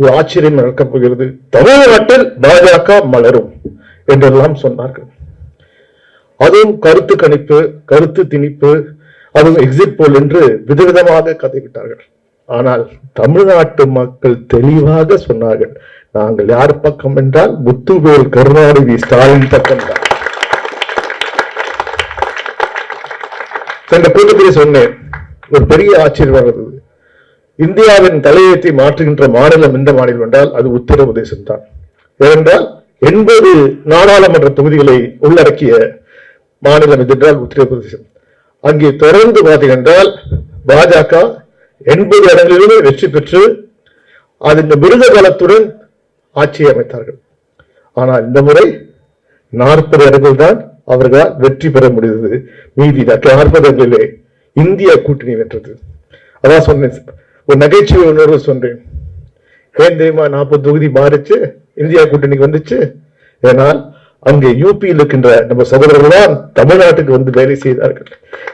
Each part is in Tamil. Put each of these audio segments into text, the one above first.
ஒரு ஆச்சரியம் நடக்கப் போகிறது. தமிழ்நாட்டில் பாஜக மலரும் என்றெல்லாம் சொன்னார்கள். அதுவும் கருத்து கணிப்பு கருத்து திணிப்பு அதுவும் எக்ஸிட் போல் என்று விதவிதமாக கதைவிட்டார்கள். ஆனால் தமிழ்நாட்டு மக்கள் தெளிவாக சொன்னார்கள் நாங்கள் யார் பக்கம் என்றால் முத்துவேல் கருணாநிதி ஸ்டாலின் பக்கம் தான். சென்ற கூட்டத்திலே சொன்னேன் ஒரு பெரிய ஆச்சரியம் இந்தியாவின் தலையீட்டை மாற்றுகின்ற மாநிலம் எந்த மாநிலம் என்றால் அது உத்தரப்பிரதேசம் தான் ஏனென்றால் எண்பது நாடாளுமன்ற தொகுதிகளை உள்ளடக்கிய மாநிலம் என்றால் உத்தரப்பிரதேசம். அங்கே தொடர்ந்து பார்த்தீங்கன்றால் பாஜக எண்பது இடங்களிலுமே வெற்றி பெற்று அதன் மிருக பலத்துடன் ஆட்சியை அமைத்தார்கள். ஆனால் இந்த முறை நாற்பது இடங்கள் தான் அவர்களால் வெற்றி பெற முடிந்தது. மீதி நாற்பது இடங்களிலே இந்திய கூட்டணி வென்றது. அதான் சொன்னேன். ஒரு நகைச்சுவை உணர்வு சொல்றேன் ஏன் தெரியுமா? நாற்பது தொகுதி மாறிச்சு இந்தியா கூட்டணிக்கு வந்துச்சு. ஏனால் அங்கே யூபியில் இருக்கின்ற நம்ம சகோதரர்கள் தான் தமிழ்நாட்டுக்கு வந்து வேலை செய்தார்கள்.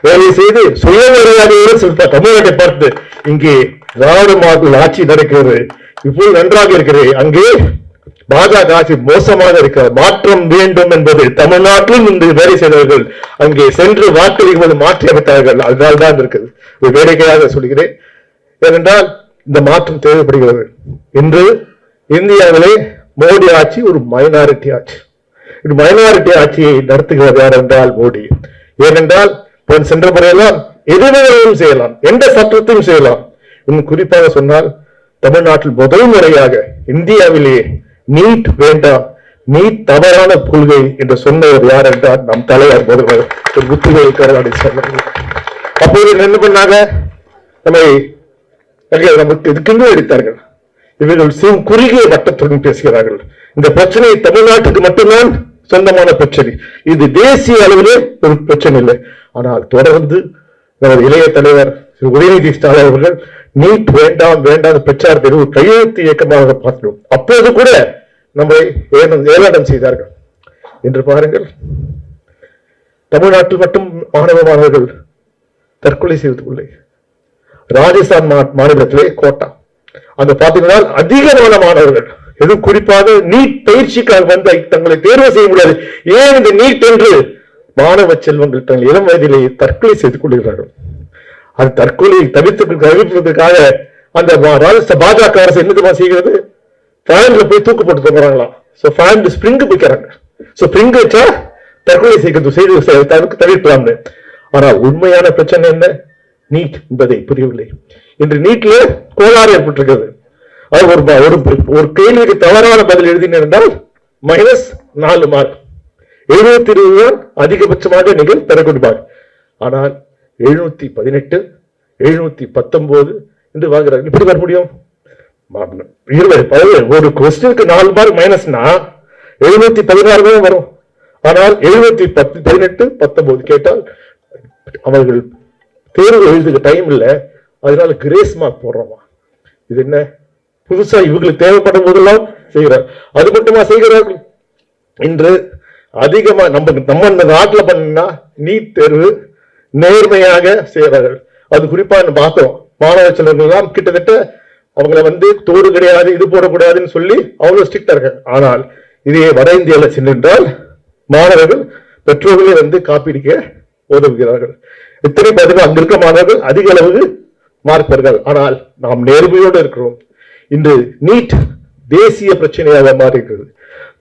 வேலை செய்து சுயமரியாதையோடு செலுத்த தமிழ்நாட்டை பார்த்து இங்கே திராவிட ஆட்சி நடக்கிறது. இப்போது நன்றாக இருக்கிறது. அங்கே பாஜக ஆட்சி மோசமாக இருக்க மாற்றம் வேண்டும் என்பது தமிழ்நாட்டிலும் இந்த வேலை செய்தவர்கள் அங்கே சென்று வாக்களிக்கும்போது மாற்றி அமைத்தார்கள். அதனால்தான் இருக்குது. ஒரு வேடிக்கையாக சொல்கிறேன். ஏனென்றால் இந்த மாற்றம் தேவைப்படுகிறது. இன்று இந்தியாவிலே மோடி ஆட்சி ஒரு மைனாரிட்டி ஆட்சி. இது மைனாரிட்டி ஆட்சியை நடத்துகிறது யார் என்றால் மோடி. ஏனென்றால் சென்ற முறையெல்லாம் எதுவும் செய்யலாம் எந்த சட்டத்தையும் செய்யலாம். இன்னும் குறிப்பாக சொன்னால் தமிழ்நாட்டில் முதல் முறையாக இந்தியாவிலேயே நீட் வேண்டாம் நீட் தவறான கொள்கை என்று சொன்னவர் யார் என்றால் நம் தலைவர் முதல்வர். ஒரு முத்துவேல் கருணாநிதி சொன்னார் அப்போது என்ன பண்ணாங்க நம்மை அவர்கள் நமக்கு இதுக்கென்று எடுத்தார்கள் இவர்கள் சிறு குறுகிய வட்டத்துடன் பேசுகிறார்கள். இந்த பிரச்சனை தமிழ்நாட்டுக்கு மட்டும்தான் சொந்தமான பிரச்சனை. இது தேசிய அளவிலே ஒரு பிரச்சனை இல்லை. ஆனால் தொடர்ந்து நமது இளைய தலைவர் உதயநிதி ஸ்டாலின் அவர்கள் நீட் வேண்டாம் வேண்டாம் பிரச்சாரத்தை ஒரு கையெழுத்து இயக்கமாக பார்க்கிறோம். அப்போது கூட நம்மை ஏலாடம் செய்தார்கள். என்று பாருங்கள் தமிழ்நாட்டில் மட்டும் மாணவ மாணவர்கள் தற்கொலை செய்து கொள்ளை ராஜஸ்தான் மாநிலத்திலே கோட்டா. அங்க அதிக அதிகமான மாணவர்கள் எதுவும் குறிப்பாக நீட் பயிற்சிக்காக வந்து தங்களை தேர்வு செய்ய முடியாது. ஏன் இந்த நீட் என்று? மாணவ செல்வங்கள் தங்கள் இளம் வயதிலேயே தற்கொலை செய்து கொள்கிறார்கள். அது தற்கொலையை தவிர்த்து தவிர்ப்பதற்காக அந்த ராஜஸ்தான் பாஜக அரசு என்ன செய்கிறது? ஃபேன்ல போய் தூக்கு போட்டு தங்குறாங்களாம். சோ ஃபேன் ஸ்பிரிங் போய்க்கிறாங்க. ஸோ ஸ்ப்ரிங் வச்சா தற்கொலை செய்கிறது. செய்து தவிர்க்க- தவிர்க்கலாம்னு. ஆனால் உண்மையான பிரச்சனை என்ன? நீட் என்பதை புரியவில்லை. இன்று நீட்ல கோளாறு ஏற்பட்டிருக்கிறது. அது ஒரு ஒரு ஒரு கேள்விக்கு தவறான பதில் எழுதினிருந்தால் மைனஸ் நாலு மார்க் எழுநூத்தி இருபது தான் அதிகபட்சமாக நீங்கள் பெறக்கூடிய ஆனால் எழுநூத்தி பதினெட்டு எழுநூத்தி பத்தொன்பது என்று வாங்குறாங்க இப்படி வர முடியும்? இருபது ஒரு கொஸ்டினுக்கு நாலு மார்க் மைனஸ்னா எழுநூத்தி பதினாறு தான் வரும். ஆனால் எழுநூத்தி பத்து பதினெட்டு பத்தொன்பது கேட்டால் அவர்கள் தேர்வு எழுதுக்கு டைம் இல்ல. அதனால கிரேஸ் மார்க் போடுறோமா. இது என்ன? புதுசா இவங்களுக்கு தேவைப்படும் போதெல்லாம் செய்கிறார் அது மட்டுமா செய்கிறார்கள் இன்று அதிகமா நம்ம நம்ம இந்த பண்ணா நீட் தேர்வு நேர்மையாக செய்கிறார்கள் அது குறிப்பா பார்த்தோம். மாணவ செல்வர்கள் கிட்டத்தட்ட அவங்கள வந்து தோடு கிடையாது இது போடக்கூடாதுன்னு சொல்லி அவ்வளவு ஸ்ட்ரிக்டா இருக்காங்க. ஆனால் இதே வட இந்தியாவில் சென்றால் மாணவர்கள் பெற்றோர்களே வந்து காப்பீடுக்க உதவுகிறார்கள். இத்தனை பார்த்தீங்கன்னா அங்க இருக்க மாணவர்கள் அதிக அளவு மார்க் ஆனால் நாம் நேர்மையோடு இருக்கிறோம். இன்று நீட் தேசிய பிரச்சனையாக மாறி இருக்கிறது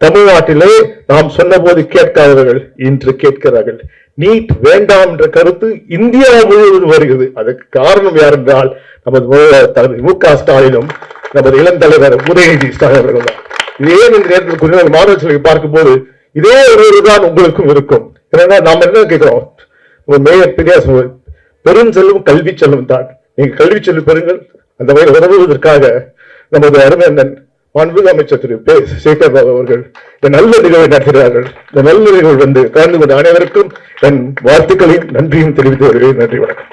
தமிழ்நாட்டிலே நாம் சொன்னபோது கேட்காதவர்கள் இன்று கேட்கிறார்கள். நீட் வேண்டாம் என்ற கருத்து இந்தியா முழுவதும் வருகிறது. அதற்கு காரணம் யார் என்றால் நமது முதல்வர் தலைவர் மு க ஸ்டாலினும் நமது இளம் தலைவர் உதயநிதி ஸ்டாலின் அவர்கள் தான். இதே இந்த நேரத்தில் கொஞ்ச நாள் பார்க்கும்போது இதே ஒரு தான் உங்களுக்கும் இருக்கும். ஏன்னா நாம் என்ன கேட்கிறோம்? உங்க மேயர் பெரியார் பெரும் செல்வம் கல்வி செல்வம் தான். நீங்க கல்வி செல்வி பெறுங்கள். அந்த வகையில் உதவுவதற்காக நமது அருமையண்ணன் மாண்புமிகு அமைச்சர் திரு பே சேகர் பாபு அவர்கள் இந்த நல்ல நிகழ்வை நடத்துகிறார்கள். இந்த நல்ல நிகழ்வு வந்து கலந்து கொண்ட அனைவருக்கும் என் வாழ்த்துக்களையும் நன்றியும் தெரிவித்து வருகிறேன். நன்றி வணக்கம்.